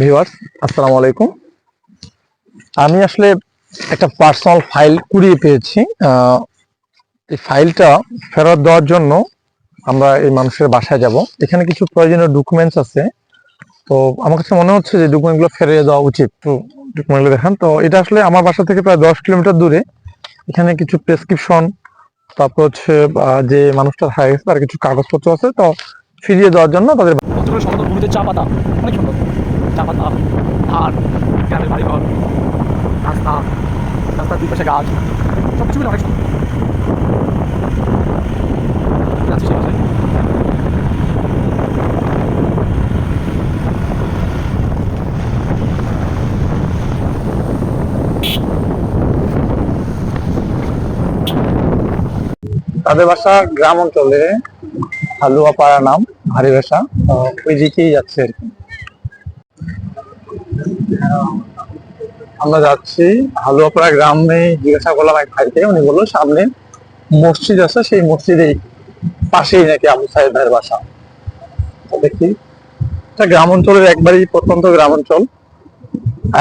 Viewers, আসসালামু আলাইকুম। আমি আসলে একটা পার্সোনাল ফাইল কুড়িয়ে পেয়েছি। এই ফাইলটা ফেরত দেওয়ার জন্য আমরা এই মানুষের বাসায় যাব। এখানে কিছু প্রয়োজনীয় ডকুমেন্টস আছে। তো আমার কাছে মনে হচ্ছে যে ডকুমেন্টগুলো ফেরিয়ে দেওয়া উচিত। তো ডকুমেন্টগুলো দেখান। তো এটা আসলে আমার বাসা থেকে প্রায় দশ কিলোমিটার দূরে। এখানে কিছু প্রেসক্রিপশন তারপর হচ্ছে যে মানুষটা হারিয়ে গেছে তার কিছু কাগজপত্র আছে। তো ফিরিয়ে দেওয়ার জন্য তাদের অঞ্চলের চা পাতা। অনেক সুন্দর। চা বাড়িঘর রাস্তা গাছ। তাদের বাসা গ্রাম অঞ্চলে হালুয়া পাড়া নাম হারি বাসা ওই দিকেই যাচ্ছে আর কি আমরা যাচ্ছি, হালুয়াপাড়া গ্রামে জিজ্ঞাসা করলাম এক ভাইকে, উনি বলল, সামনে মসজিদ আছে, সেই মসজিদের পাশেই নাকি আবু সাহেব ভাইয়ের বাসা দেখি, এটা গ্রাম অঞ্চলের একবারই প্রত্যন্ত গ্রাম অঞ্চল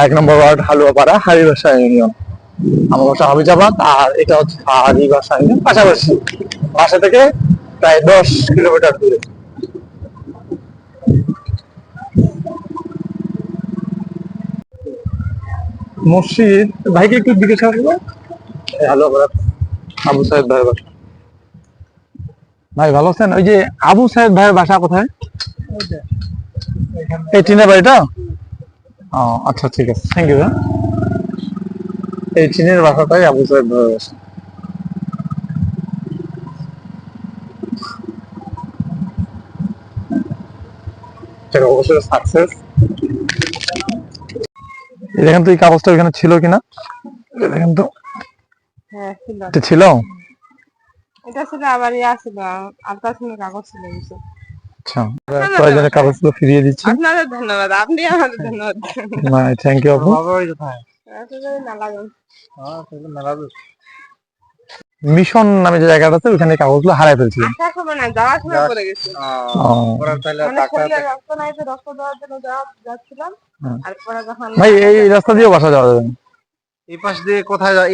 এক নম্বর ওয়ার্ড হালুয়াপাড়া, হারিবাসা ইউনিয়ন। আমার বাসা হাবিজাবাদ, আর এটা হচ্ছে হারিবাসা ইউনিয়ন। পাশাপাশি বাসা থেকে প্রায় দশ কিলোমিটার দূরে। মসজিদ ভাইকে একটু জিজ্ঞাসা করব? হ্যালো আবু সাহেব ভাইয়ের বাসা। ভাই ভালো আছেন? ওই যে আবু সাহেব ভাইয়ের বাসা কোথায়? এই টিনের বাড়িটা? ও আচ্ছা ঠিক আছে। থ্যাংক ইউ এই টিনের বাসাটাই আবু সাহেব ভাইয়ের বাসা। অবশ্যই সাকসেস দেখেন তো এই কাগজটা ওখানে ছিল কিনা? দেখেন তো। হ্যাঁ ছিল। এটা ছিল? এটা ছিল আবার ইয়া ছিল তার সঙ্গে কাগজ ছিল কিছু। আচ্ছা কাগজগুলো ফিরিয়ে দিচ্ছি। আপনাদের ধন্যবাদ আপনি আমাদের ধন্যবাদ। না থ্যাংক ইউ আপু। না মিশন নামে যে জায়গাটা আছে ওখানে কাগজগুলো হারাই ফেলছিল আসার সময় না যাওয়ার সময় পড়ে গেছে। ও, মানে ভাই এই রাস্তা দিয়ে বাসা যাওয়া যাবে। এই পাশ দিয়ে কোথায় যায়?